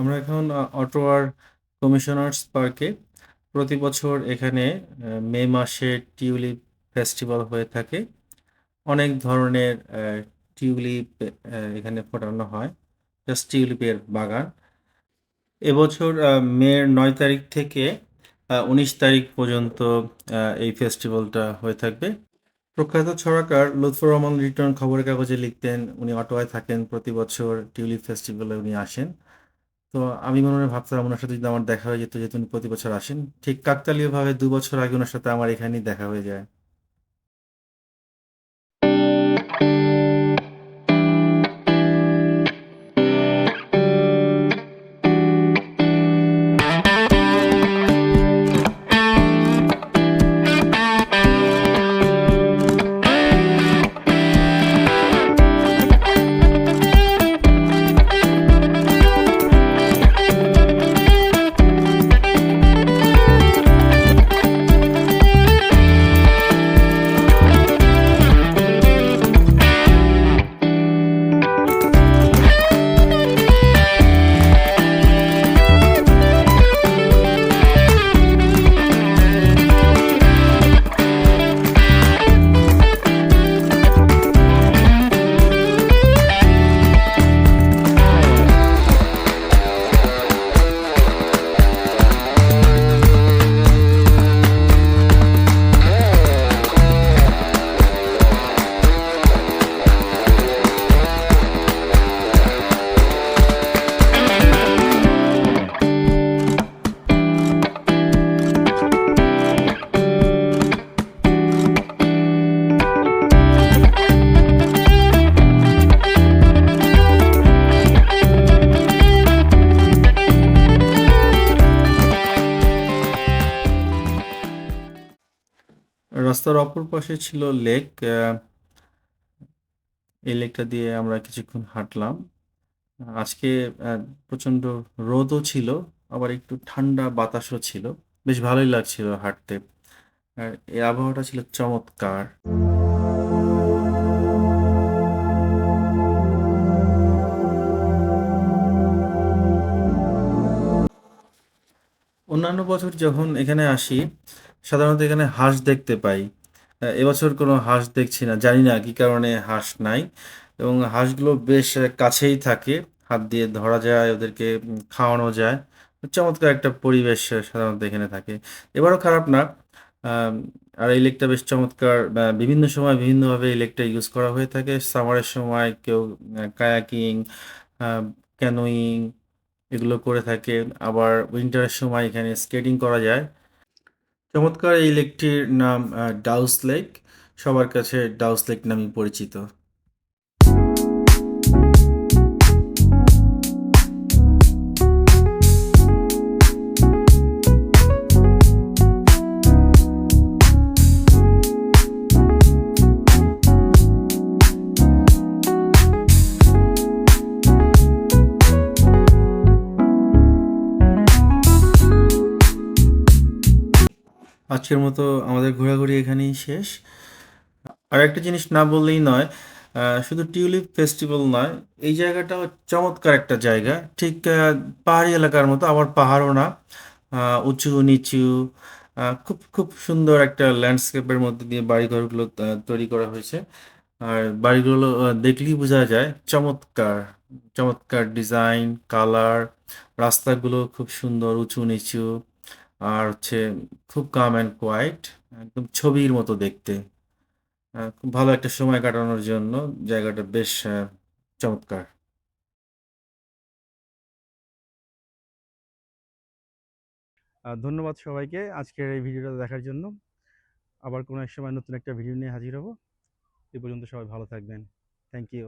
আমরা এখন অটোয়ার কমিশনার্স পার্কে। প্রতি বছর এখানে মে মাসে টিউলিপ ফেস্টিভাল হয়ে থাকে। অনেক ধরনের টিউলিপ এখানে ফোটানো হয়। জাস্ট টিউলিপের বাগান। এবছর মের ৯ তারিখ থেকে উনিশ তারিখ পর্যন্ত এই ফেস্টিভ্যালটা হয়ে থাকবে। প্রখ্যাত ছড়াকার লুৎফর রহমান লিটন খবরের কাগজে লিখতেন। উনি অটোয়ায় থাকেন। প্রতি বছর টিউলিপ ফেস্টিভ্যালে উনি আসেন। তো আমি মনে, হয় ভাবতাম ওনার সাথে যদি আমার দেখা হয়ে যেত যেহেতু উনি প্রতি বছর আসেন। ঠিক কাকতালীয়ভাবে দু বছর আগে ওনার সাথে আমার এখানেই দেখা হয়ে যায়। রাস্তার অপর পাশে ছিল লেক। এই লেকটা দিয়ে আমরা কিছুক্ষণ হাঁটলাম। আজকে প্রচণ্ড রোদও ছিল, আবার একটু ঠান্ডা বাতাসও ছিল। বেশ ভালোই লাগছিল হাঁটতে। আর এই আবহাওয়াটা ছিল চমৎকার। অন্যান্য বছর যখন এখানে আসি, সাধারণত এখানে হাঁস দেখতে পাই। এবছর কোনো হাঁস দেখছি না। জানি না কি কারণে হাঁস নাই। এবং হাঁসগুলো বেশ কাছেই থাকে। হাত দিয়ে ধরা যায়, ওদেরকে খাওয়ানো যায়। চমৎকার একটা পরিবেশ সাধারণত এখানে থাকে। এবারও খারাপ না। আর এই লেকটা বেশ চমৎকার। বিভিন্ন সময় বিভিন্নভাবে এই লেকটা ইউজ করা হয়ে থাকে। সামারের সময় কেউ কায়াকিং, ক্যানোয়িং এগুলো করে থাকে। আবার উইন্টারের সময় এখানে স্কেটিং করা যায়। চমৎকার এই লেকটির নাম ডাউস লেক। সবার কাছে ডাউস লেক নামে পরিচিত। আজকের মতো আমাদের ঘোরাঘুরি এখানেই শেষ। আর একটা জিনিস না বললেই নয়। শুধু টিউলিপ ফেস্টিভ্যাল নয়, এই জায়গাটাও চমৎকার একটা জায়গা। ঠিক পাহাড়ি এলাকার মতো, আবার পাহাড়ও না। উঁচু-নিচু খুব, খুব সুন্দর একটা ল্যান্ডস্কেপের মধ্যে দিয়ে বাড়িঘরগুলো তৈরি করা হয়েছে। আর বাড়িগুলো দেখলেই বোঝা যায় চমৎকার, চমৎকার ডিজাইন, কালার, রাস্তাগুলো খুব সুন্দর উঁচু-নিচু। আর হচ্ছে খুব কাম অ্যান্ড কোয়াইট একদম ছবির মতো দেখতে। খুব ভালো একটা সময় কাটানোর জন্য জায়গাটা বেশ চমৎকার। ধন্যবাদ সবাইকে আজকের এই ভিডিওটা দেখার জন্য। আবার কোনো এক সময় নতুন একটা ভিডিও নিয়ে হাজির হব। এ পর্যন্ত সবাই ভালো থাকবেন। Thank you.